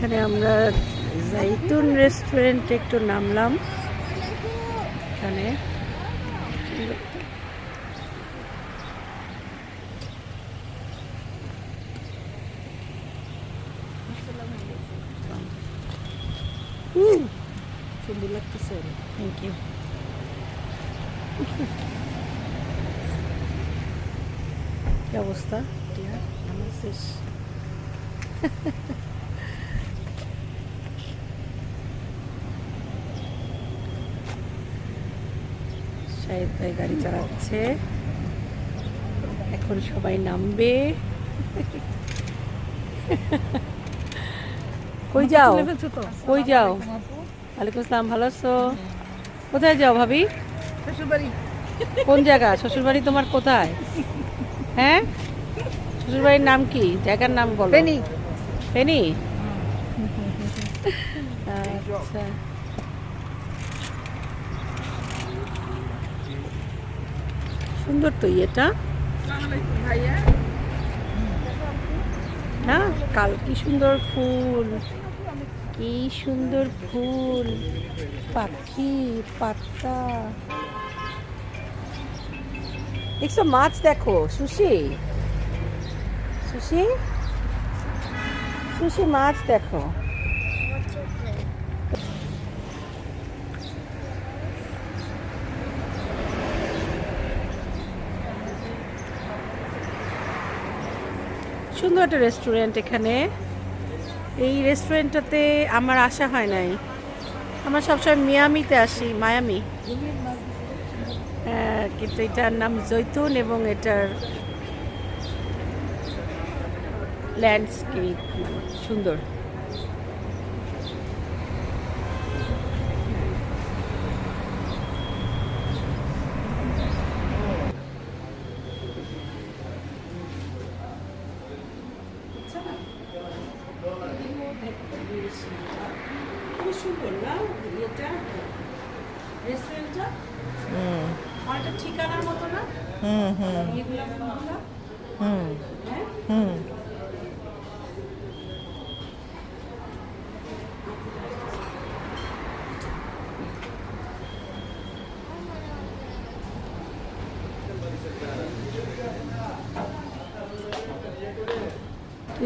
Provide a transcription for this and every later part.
এখানে আমরা জাইতুন রেস্টুরেন্টে একটু নামলাম। এখানে হুম সুন্দর লাগতেছে থ্যাংক ইউ কি অবস্থা টিয়া কেমন আছিস শাহিদ ভাই গাড়ি চালাচ্ছে। এখন সবাই নামবে। কই যাও? কই যাও? ওয়ালাইকুম আসসালাম ভালো আছো? কোথায় যাও ভাবি? শ্বশুরবাড়ি। কোন জায়গা? শ্বশুরবাড়ি তোমার কোথায়? হ্যাঁ? শ্বশুরবাড়ির নাম কি? জায়গার নাম বলো। ফেনী। ফেনি? আচ্ছা। সুন্দর তো ভাইয়া না, কাল কি সুন্দর ফুল। কি সুন্দর ফুল। পাখি, পাতা। দেখছ, মাছ দেখো, সুশি। সুশি? সুশি, মাছ দেখো। সুন্দর একটা রেস্টুরেন্ট এখানে। এই রেস্টুরেন্টটাতে আমার আসা হয় নাই। আমার সবসময় মিয়ামিতে আসি মায়ামি। হ্যাঁ, কিন্তু এটার নাম জৈতুন এবং এটার ল্যান্ডস্কেপ সুন্দর।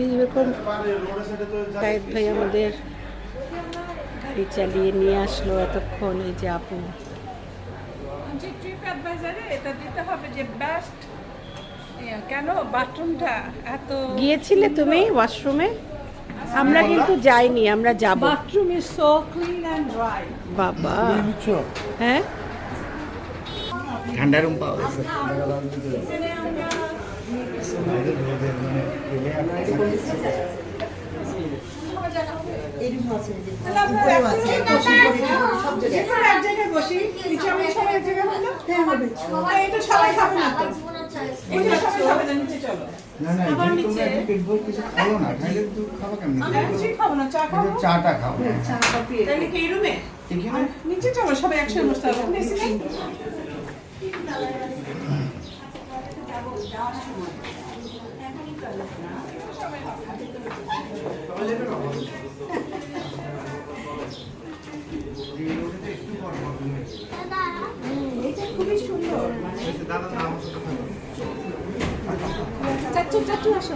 এরকম ভাই আমাদের গাড়ি চালিয়ে নিয়ে আসলো এতক্ষণ এই যে আপু। যে ট্রিপ অ্যাডভাইজারে এটা দিতে হবে যে বেস্ট কেন বাথরুমটা এত গিয়েছিলে তুমি ওয়াশরুমে আমরা কিন্তু যাইনি আমরা যাব। Bathroom is so clean and dry বাবা। হ্যাঁ? ঠান্ডা রুম পাওয়া গেছে হ্যাঁ সবাই খাবে না না চলো না না না না চাটা খাও তাহলে কি রুমে নিচে চলো সবাই একসাথে বসতে হবে বেশি নেই এটা খুবই সুন্দর চাচ্চু চাচ্চু আসো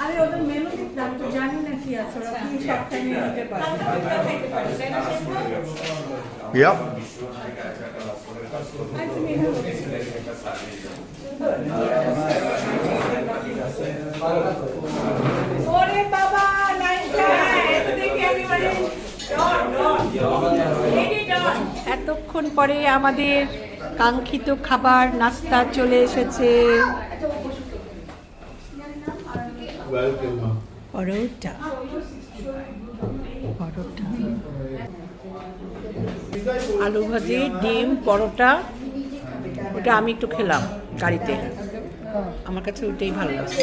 আরে ওদের মেনু দিতাম তো জানি না কি আছে ওরা কি সবটা নিয়ে দিতে পারে। Yep. ওরে বাবা নাইকা একেবারে। এতক্ষণ পরে আমাদের কাঙ্ক্ষিত খাবার নাস্তা চলে এসেছে। পরোটা। পরোটা। আলু ভাজি ডিম পরোটা। ওটা আমি একটু খেলাম গাড়িতে। আমার কাছে ওইটাই ভালো লাগছে।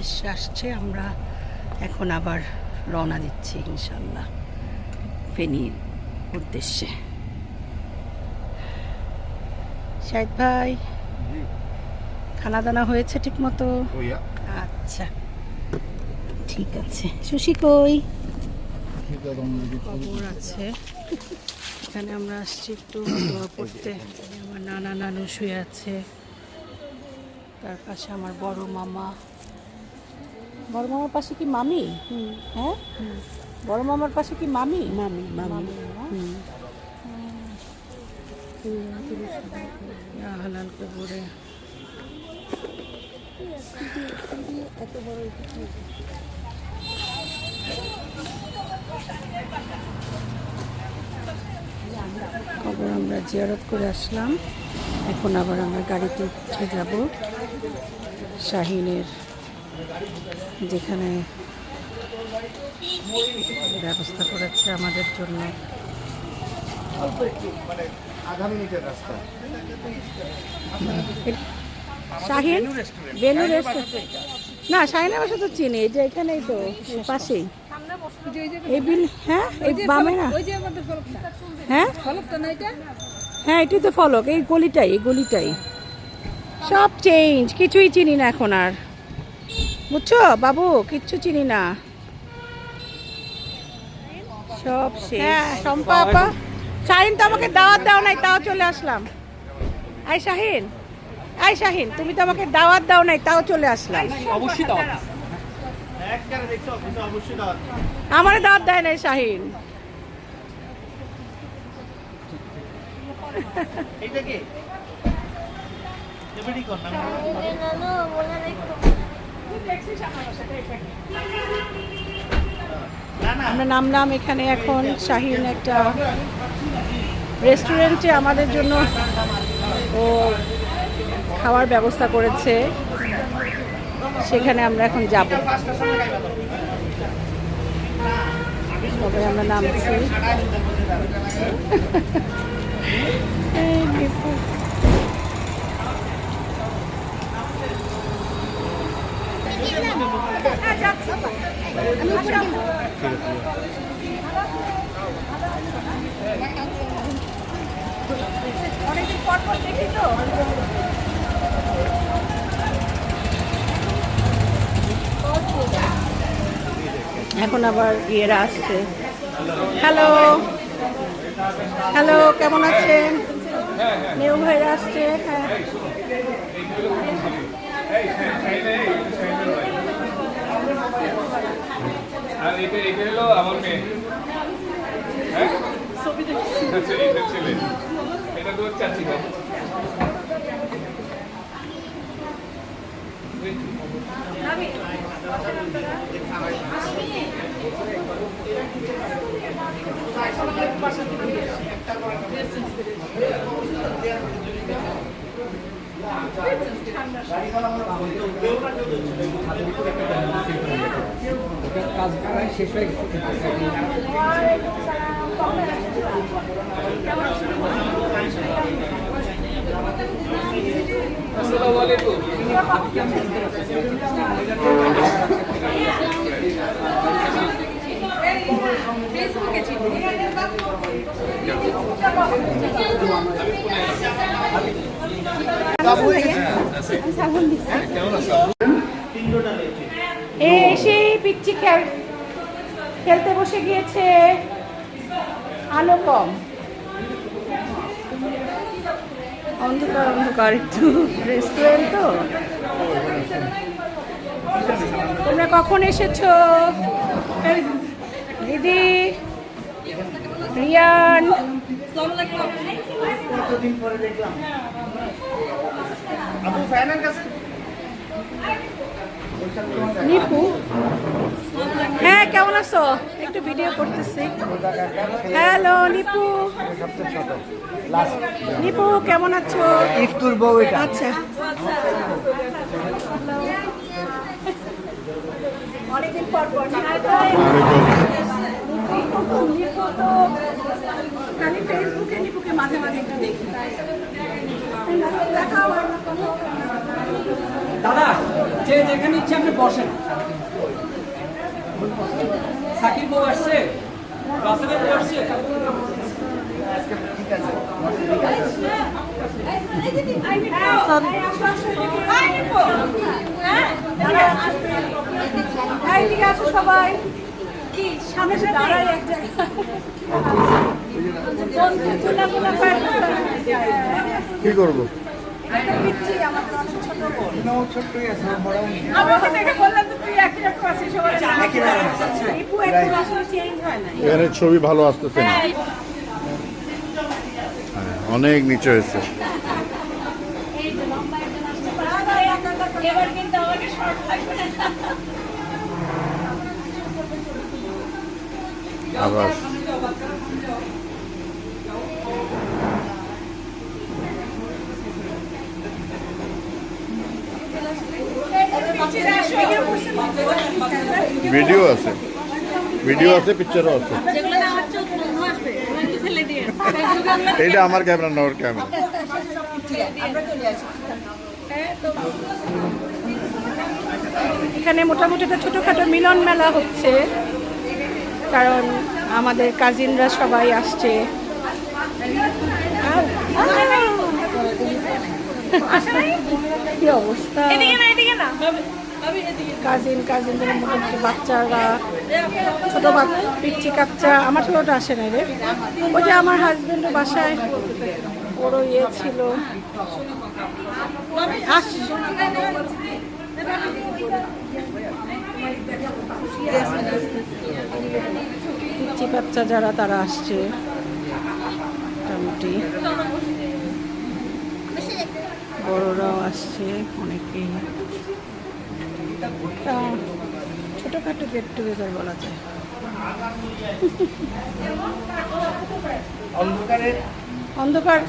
উদ্দেশ্যে আসছে আমরা এখন আবার রওনা দিচ্ছি ইনশাল্লাহ ফেনীর উদ্দেশ্যে। শাহিদ ভাই খানা দানা হয়েছে ঠিক মতো আচ্ছা ঠিক আছে। সুশি কই? খবর আছে। এখানে আমরা আসছি একটু দোয়া পড়তে আমার নানা নানু শুয়ে আছে। তার পাশে আমার বড় মামা। বড় মামার পাশে কি মামি? হ্যাঁ? বড় মামার পাশে কি মামি? মামি মামি। হালাল কবরে খবর আমরা জিয়ারত করে আসলাম। এখন আবার আমরা গাড়িতে উঠে যাব। শাহিনের যেখানে ব্যবস্থা করেছে আমাদের জন্য। শাহিন? না, শাহিনের বাসা তো চিনি, এই যে এখানেই তো, পাশেই। বিল হ্যাঁ? না? হ্যাঁ? হ্যাঁ তো ফলক, এই গলিটাই গলিটাই। সব চেঞ্জ কিছুই চিনি না এখন আর। বুঝছ বাবু কিচ্ছু চিনি না। সব শেষ। হ্যাঁ শম্পা আপা শাহিন তো আমাকে দাওয়াত দাও নাই তাও চলে আসলাম। আই শাহিন আই শাহিন তুমি তো আমাকে দাওয়াত দাও নাই তাও চলে আসলাম। অবশ্যই দাও আমার দাওয়াত দেয় নাই শাহিন। এইটা কি? আমরা নামলাম এখানে এখন শাহিন একটা রেস্টুরেন্টে আমাদের জন্য ও খাওয়ার ব্যবস্থা করেছে। সেখানে আমরা এখন যাব। তবে আমরা নামছি। এখন আবার ইয়েরা আসছে। হ্যালো হ্যালো কেমন আছেন? নেউ ভাইরা আসছে হ্যাঁ। আর এটা এটা হলো আমার মেয়ে। হ্যাঁ? আচ্ছা এটা ছেলে। এটা তোর চাচি বাবু। আসসালামু আলাইকুম। এ এসে পিচ্ছি খেল খেলতে বসে গিয়েছে আলো কম অন্ধকার অন্ধকার একটু। রেস্টুরেন্ট তো? তোমরা কখন এসেছ? দিদি রিয়ান। নিপু। হ্যাঁ কেমন আছো? একটু ভিডিও করতেছি। হ্যালো নিপু। নিপু কেমন আছো? ইফতুর বউ এটা। আচ্ছা। অনেকদিন পর পর নিপু তো খালি ফেসবুকে নিপুকে মাঝে মাঝে একটু দেখি। দেখা না কোনো। দাদা যে যেখানে ইচ্ছে আপনি বসেন। সাকিব বউ আসছে বউ আসছে সবাই সামনে। কি করব এখন ছবি ভালো আসতেছে না? হ্যাঁ, অনেক নিচে হয়েছে। আবার। ভিডিও আছে। ভিডিও আছে পিকচারও আছে। এইটা আমার ক্যামেরা না ওর ক্যামেরা এখানে মোটামুটি একটা ছোটোখাটো মিলন মেলা হচ্ছে, কারণ আমাদের কাজিনরা সবাই আসছে। কি অবস্থা? কাজিন কাজিনদের বাচ্চারা ছোট বাচ্চা পিচ্ছি কাচ্চা আমার ছোটটা আসে না রে। ওই যে আমার হাজবেন্ডও বাসায়। ওরও ইয়ে ছিল। আস পিচ্ছি বাচ্চা যারা তারা আসছে। মোটামুটি বড়রাও আসছে অনেকেই। তা ছোটোখাটো গেট টুগেদার বলা যায়। অন্ধকার?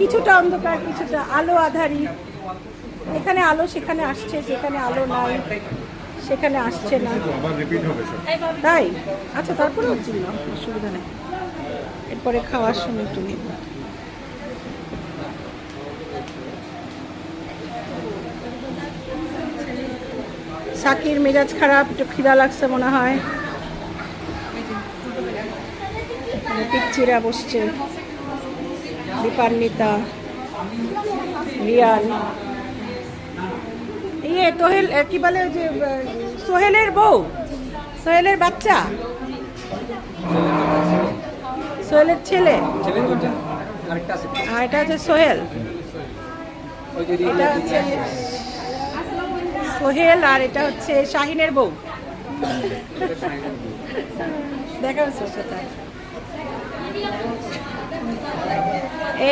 কিছুটা অন্ধকার কিছুটা আলো আধারি। এখানে আলো সেখানে আসছে যেখানে আলো নাই সেখানে আসছে না। তাই? আচ্ছা তারপরে হচ্ছিল না অসুবিধা নেই। এরপরে খাওয়ার সময় একটু নিব। সাকির মেজাজ খারাপ একটু খিদা লাগছে মনে হয়। এখানে বসছে। দীপান্বিতা রিয়ান। ইয়ে তোহেল কি বলে যে সোহেলের বউ? সোহেলের বাচ্চা? সোহেলের ছেলে? আর এটা হচ্ছে সোহেল। এটা হচ্ছে সোহেল আর এটা হচ্ছে শাহিনের বউ। দেখা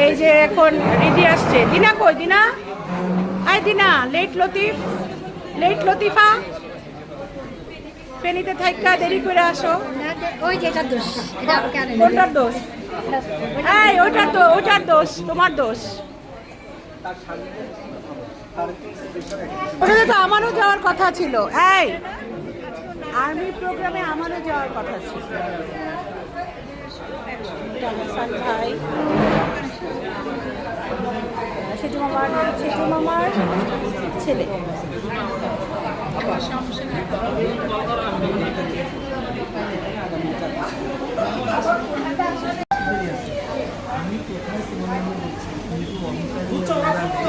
এই যে এখন রিদি আসছে। দিনা কই? দিনা? আই দিনা লেট লতিফ। লেট লতিফা। ফেনিতে থাইকা দেরি করে আসো। ওই যে এটা দোষ কোনটার দোষ। এই ওইটার তো ওইটার দোষ তোমার দোষ। ওটাতে তো আমারও যাওয়ার কথা ছিল। এই, আর্মি প্রোগ্রামে আমারও যাওয়ার কথা ছিল। ভাই। সেতু মামার ছেলে।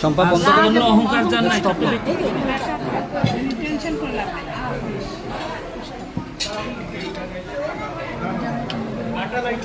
সম্পা বন্ধ করার জন্য অহংকার জান নাই টেনশন করলাম। মাটা লাইট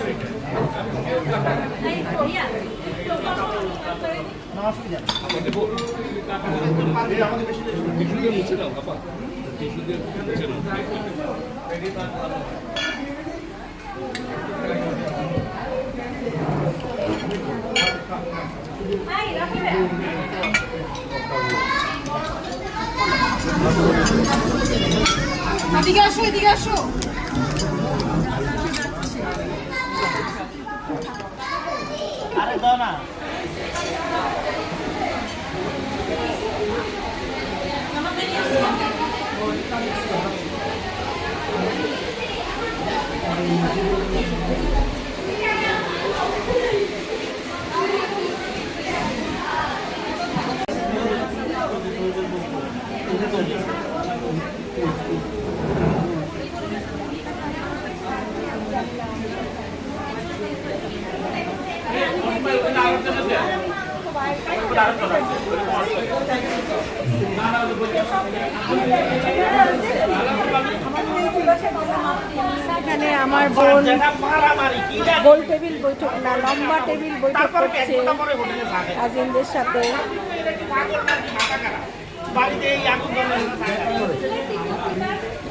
এদিকে আসো এদিকে আসো ら এখানে আমার বোন গোল টেবিল বৈঠক না লম্বা টেবিল বৈঠক করছে কাজিনদের সাথে।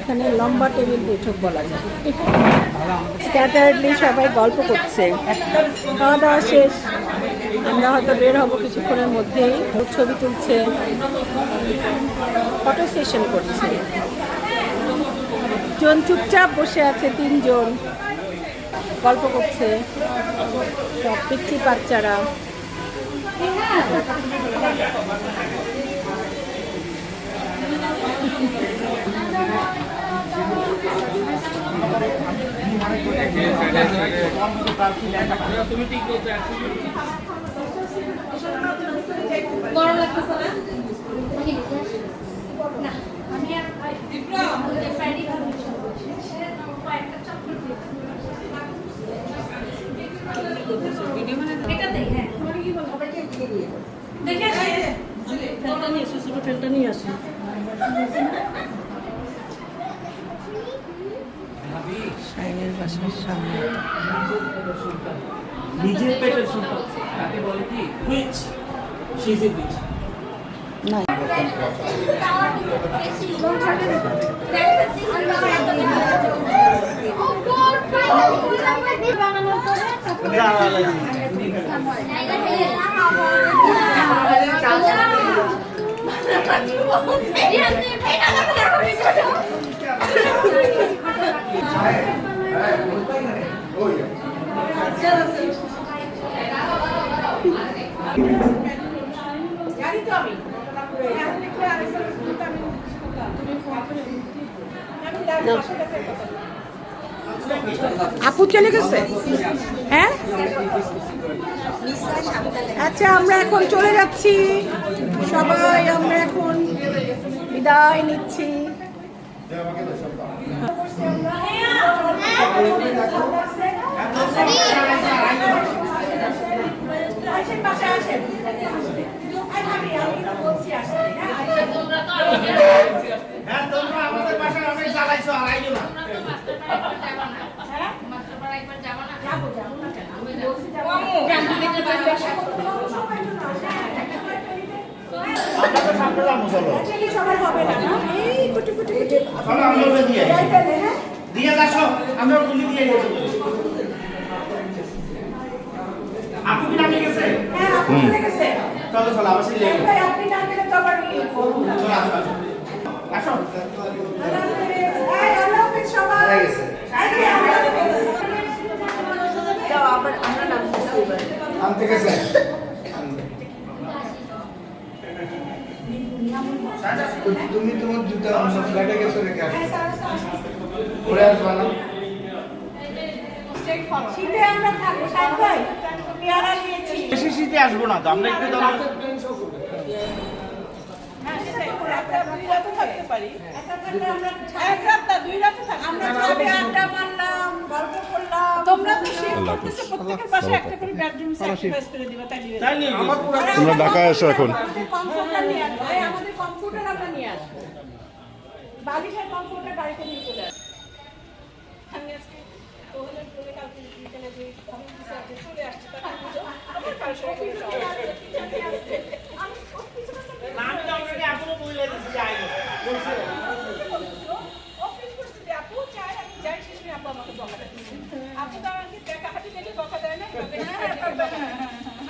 এখানে লম্বা টেবিল বৈঠক বলা যায়। স্ক্যাটারলি সবাই গল্প করছে। খাওয়া দাওয়া শেষ। আমরা হয়তো বের হব কিছুক্ষণের মধ্যেই। ছবি তুলছে। ফটো সেশন করছে। জন চুপচাপ বসে আছে তিনজন। গল্প করছে। সব পিচ্ছি বাচ্চারা গরম লাগতেছে না না আমি আর ফ্রাইডে ভালো একটা চকলেট এটাতে হ্যাঁ দেখে সাইনের বাসার সামনে। নিজের পেটের সম্পদ। তাকে বলে কি? হুইচ শি ইজ এ না। তো আপু চলে গেছে? হ্যাঁ? আচ্ছা আমরা এখন চলে যাচ্ছি। সবাই আমরা এখন বিদায় নিচ্ছি আসেন বাসায় আসেন আই ভাবি আমি তো বলছি আসতে হ্যাঁ Actually সবার হবে না না এই কুটি কুটি কুটি যাইতে দে, হ্যাঁ দিয়ে আমরা তুলি দিয়ে যাব আপু কি নামে গেছে? হ্যাঁ আপনি চলে গেছে। চলো চলো আবার সেই লেগে ভাই আপনি গেলে তো আবার ইয়ে করব চলো আসো আসো। হয়ে গেছে। আনতে গেছে। তুমি তোমার জুতা আমার ফ্ল্যাটে গেছো রেখে আসো পরে আসবা না? শীতে আমরা থাকব, ভাই। পেয়ারা নিয়েছি। বেশি শীতে আসব না তো আমরা একটু ধরো এক রাত দুই রাতে থাকতে পারি। এক রাত না দুই রাতে থাকতে আমরা ছাদে আড্ডা মারলাম গল্প করলাম। তোমরা ঢাকায় এসো এখন। আমাদের কম্পিউটার নিয়ে আসব। এই আমাদের কম্পিউটার আমরা নিয়ে বালিশের কম্পিউটার গাড়িতে নিয়ে চলে আসব। কোহলের বলে কালকে বিকেলে যে কমিউনিটি সার্ভিস চলে আসছে তাকে বুঝো? আবার কাল আমি তো আমি তো already বলে দিছি যাই আপু তো আমাকে দেখা হাতে দেখে বকা দেয় না।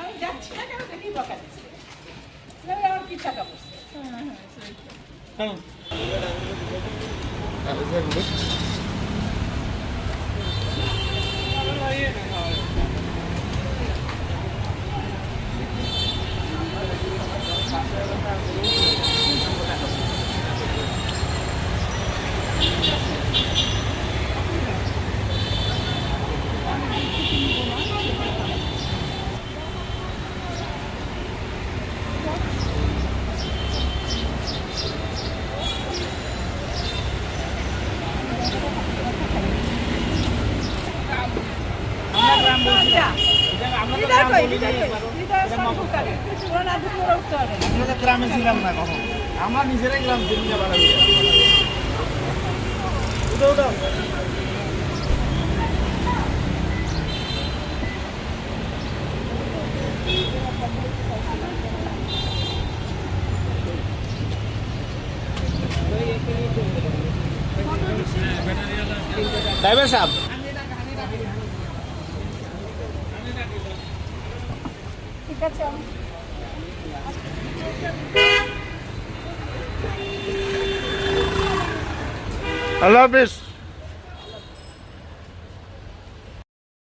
আমি যাচ্ছি না কেন দেখি বকা দিচ্ছে। আমার কি টাকা বসছে লিডার কই লিডার কই লিডার সরকারে ওরা না দুপুর উঠতে হবে না আমরা তো গ্রামে ছিলাম না কখন। আমরা নিজেরাই গ্রাম উঠো। ড্রাইভার সাহেব। ঠিক আছে আমি আল্লাহ হাফিজ